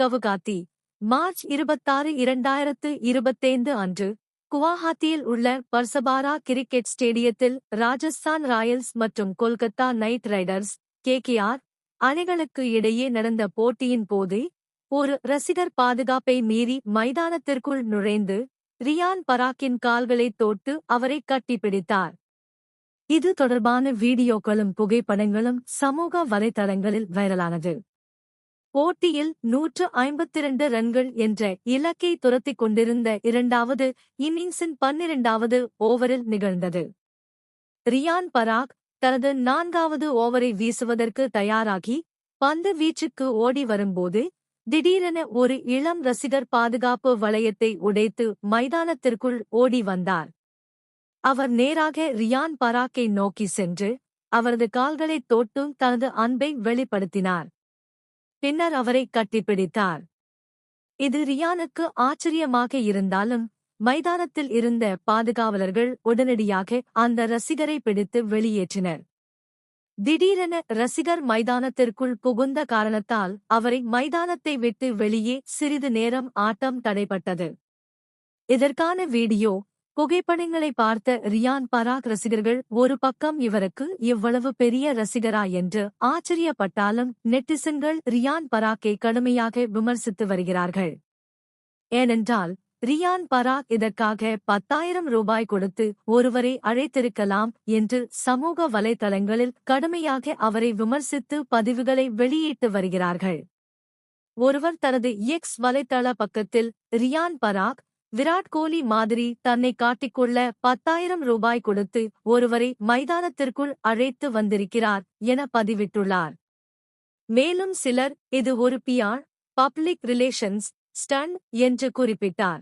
Guwahati March இருபத்தாறு இரண்டாயிரத்து இருபத்தைந்து அன்று குவாஹாத்தியில் உள்ள பர்சபாரா கிரிக்கெட் ஸ்டேடியத்தில் ராஜஸ்தான் ராயல்ஸ் மற்றும் கொல்கத்தா நைட் ரைடர்ஸ் கேகேஆர் அணிகளுக்கு இடையே நடந்த போட்டியின் போது ஒரு ரசிகர் பாதுகாப்பை மீறி மைதானத்திற்குள் நுழைந்து ரியான் பராக்கின் கால்களை தோட்டு அவரை கட்டிப்பிடித்தார் இது தொடர்பான வீடியோக்களும் புகைப்படங்களும் சமூக வலைதளங்களில் வைரலானது. போட்டியில் நூற்று ஐம்பத்திரண்டு ரன்கள் என்ற இலக்கை துரத்திக் கொண்டிருந்த இரண்டாவது இன்னிங்ஸின் பன்னிரண்டாவது ஓவரில் நிகழ்ந்தது. ரியான் பராக் தனது நான்காவது ஓவரை வீசுவதற்கு தயாராகி பந்து வீச்சுக்கு ஓடி வரும்போது திடீரென ஒரு இளம் ரசிகர் பாதுகாப்பு வளையத்தை உடைத்து மைதானத்திற்குள் ஓடி வந்தார். அவர் நேராக ரியான் பராக்கை நோக்கி சென்று அவரது கால்களைத் தொட்டும் தனது அன்பை வெளிப்படுத்தினார். பின்னர் அவரை கட்டிப்பிடித்தார். இது ரியானுக்கு ஆச்சரியமாக இருந்தாலும் மைதானத்தில் இருந்த பாதுகாவலர்கள் உடனடியாக அந்த ரசிகரை பிடித்து வெளியேற்றினர். திடீரென ரசிகர் மைதானத்திற்குள் புகுந்த காரணத்தால் அவரை மைதானத்தை விட்டு வெளியே சிறிது நேரம் ஆட்டம் தடைப்பட்டது. இதற்கான வீடியோ புகைப்படங்களை பார்த்த ரியான் பராக் ரசிகர்கள் ஒரு பக்கம் இவருக்கு இவ்வளவு பெரிய ரசிகரா? என்று ஆச்சரியப்பட்டாலும் நெட்டிசன்கள் ரியான் பராக்கை கடுமையாக விமர்சித்து வருகிறார்கள். ஏனென்றால் ரியான் பராக் இதற்காக பத்தாயிரம் ரூபாய் கொடுத்து ஒருவரை அழைத்திருக்கலாம் என்று சமூக வலைதளங்களில் கடுமையாக அவரை விமர்சித்து பதிவுகளை வெளியிட்டு வருகிறார்கள். ஒருவர் தனது எக்ஸ் வலைத்தள பக்கத்தில் ரியான் பராக் விராட் கோலி மாதிரி தன்னை காட்டிக்கொள்ள பத்தாயிரம் ரூபாய் கொடுத்து ஒருவரை மைதானத்திற்குள் அழைத்து வந்திருக்கிறார் என பதிவிட்டுள்ளார். மேலும் சிலர் இது ஒரு பியார் பப்ளிக் ரிலேஷன்ஸ் ஸ்டன் என்று குறிப்பிட்டார்.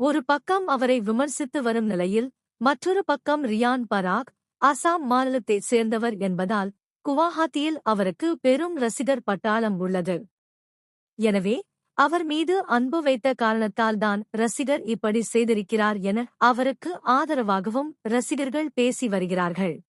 ஒரு பக்கம் அவரை விமர்சித்து வரும் நிலையில் மற்றொரு பக்கம் ரியான் பராக் அசாம் மாநிலத்தைச் சேர்ந்தவர் என்பதால் குவாஹாத்தியில் அவருக்கு பெரும் ரசிகர் பட்டாளம் உள்ளது. எனவே அவர் மீது அன்பு வைத்த காரணத்தால்தான் ரசிகர் இப்படி செய்திருக்கிறார் என அவருக்கு ஆதரவாகவும் ரசிகர்கள் பேசி வருகிறார்கள்.